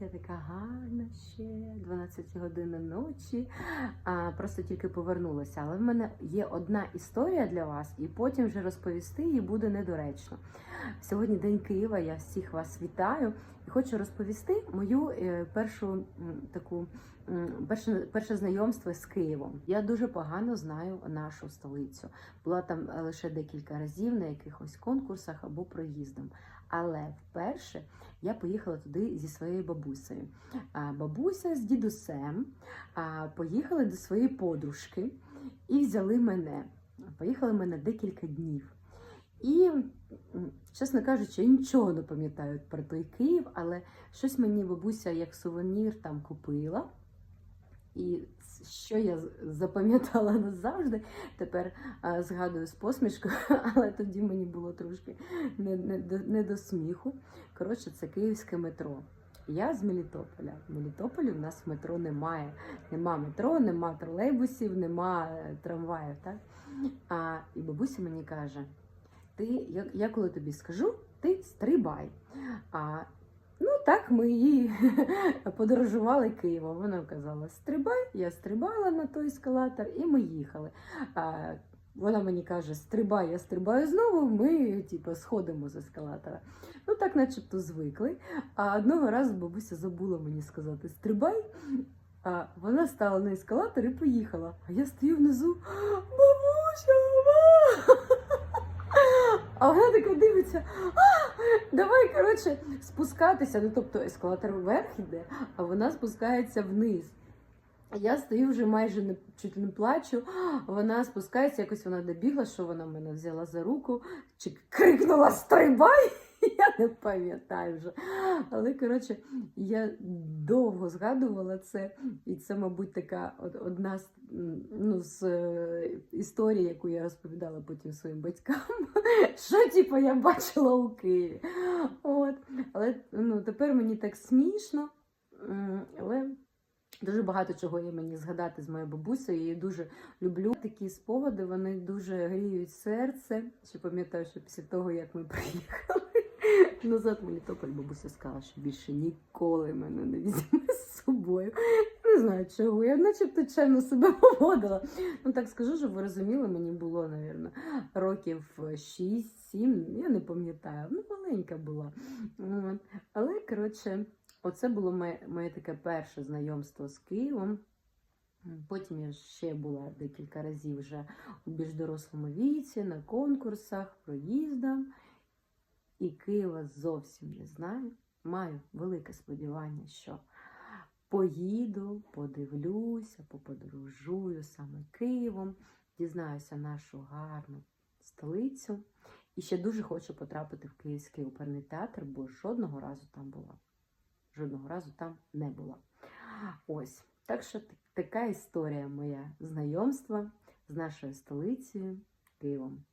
я така гарна ще 12 годин ночі. А, просто тільки повернулася. Але в мене є одна історія для вас, і потім вже розповісти її буде недоречно. Сьогодні День Києва. Я всіх вас вітаю і хочу розповісти мою е, першу таку перше, перше знайомство з Києвом. Я дуже погано знаю нашу столицю. Була там е, лише декілька разів на якихось конкурсах або проїздом. Але вперше я поїхала туди зі своєю бабусею. А, Бабуся з дідусем а, поїхали до своєї подружки і взяли мене. Поїхали мене декілька днів. І, чесно кажучи, я нічого не пам'ятаю про той Київ, але щось мені бабуся як сувенір там купила. І що я запам'ятала назавжди, тепер а, згадую з посмішкою, але тоді мені було трошки не, не, не до сміху. Коротше, це київське метро. Я з Мелітополя. В Мелітополі в нас метро немає. Нема метро, нема тролейбусів, нема е, трамваїв. Так? А, і бабуся мені каже: ти, я, я коли тобі скажу, ти стрибай. А, ну так ми і подорожували Києвом. Вона казала: стрибай, я стрибала на той ескалатор, і ми їхали. А, вона мені каже, стрибай, я стрибаю знову, ми типу, сходимо з ескалатора. Ну так начебто звикли. А одного разу бабуся забула мені сказати стрибай. А вона стала на ескалатор і поїхала. А я стою внизу. Бабуся! мама!» А вона така дивиться. А, давай, коротше, спускатися. Ну, тобто ескалатор вверх іде, а вона спускається вниз. Я стою вже майже не чуть не плачу. Вона спускається, якось вона добігла, що вона мене взяла за руку, чи крикнула Стрибай! Я не пам'ятаю вже. Але коротше, я довго згадувала це, і це, мабуть, така одна з, ну, з е, історій, яку я розповідала потім своїм батькам. Що типу, я бачила у Києві. От. Але ну, тепер мені так смішно. Але Дуже багато чого є мені згадати з моєю бабусею. Я її дуже люблю. Такі спогади вони дуже гріють серце. Ще пам'ятаю, що після того, як ми приїхали назад в Мелітополь, бабуся сказала, що більше ніколи мене не візьме з собою. Не знаю чого. Я начебто чемно себе поводила. Ну так скажу, щоб ви розуміли, мені було, напевно, років 6-7, я не пам'ятаю. Ну, маленька була. Але коротше. Оце було моє, моє таке перше знайомство з Києвом. Потім я ще була декілька разів вже у більш дорослому віці, на конкурсах, проїздах. І Києва зовсім не знаю. Маю велике сподівання, що поїду, подивлюся, поподорожую саме Києвом, дізнаюся нашу гарну столицю. І ще дуже хочу потрапити в Київський оперний театр, бо жодного разу там була жодного разу там не була. Ось. Так що така історія моя знайомства з нашою столицею Києвом.